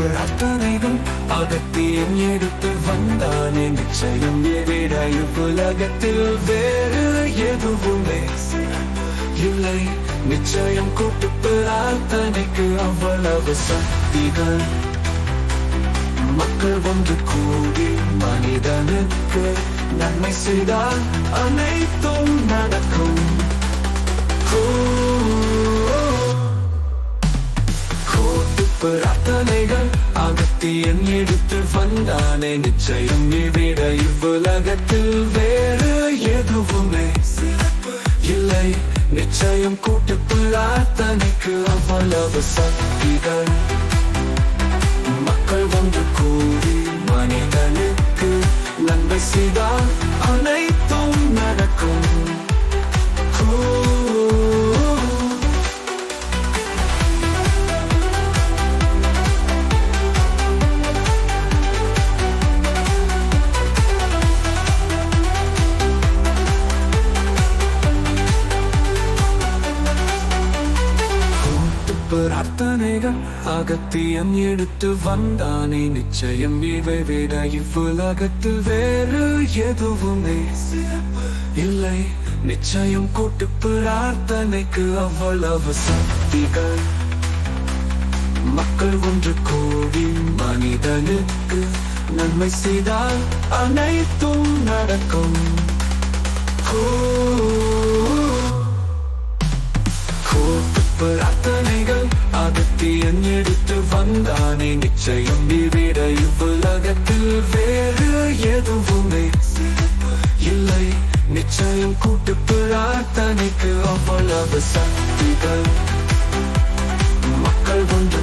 பிரார்த்தனைகள் அகத்தியம் எடுத்து வந்தானே. நிச்சயம் விட உலகத்தில் வேறு எதுவுமே இல்லை. நிச்சயம் கூட்டு பிரார்த்தனைக்கு அவ்வளவு சக்திகள். மக்கள் வந்து கூடி மனிதனுக்கு நன்மை செய்தால் அனைத்தும் நடக்கும். சிந்தனைகள் அகத்தியன் எடுத்து வந்தானே. நிச்சயம் இவ்விட இவ்வுலகத்தில் வேறு எதுவுமே இல்லை. நிச்சயம் கூட்டுக்குள்ளார் பிரார்த்தனைக்கு அவ்வளவு சக்திகள். பிரார்த்தனைகள் அகத்தியம் எடுத்து வந்தானே. நிச்சயம் இவை விட இவ்வுலகத்து வேறு எதுவுமே இல்லை. நிச்சயம் கூட்டு பிரார்த்தனைக்கு அவ்வளவு சக்திகள். மக்கள் ஒன்று கூடி மனிதனுக்கு நன்மை செய்தால் அனைத்தும் நடக்கும். கூட்டு பிரார்த்தனைகள் அகத்தியன் வந்தானே நிச்சயம் விட இவ்வுலகத்தில் வேறு எதுவுமே இல்லை நிச்சயம் கூட்டு பிரார்த்தனைக்கு அவ்வளவு சக்திகள் மக்கள் ஒன்று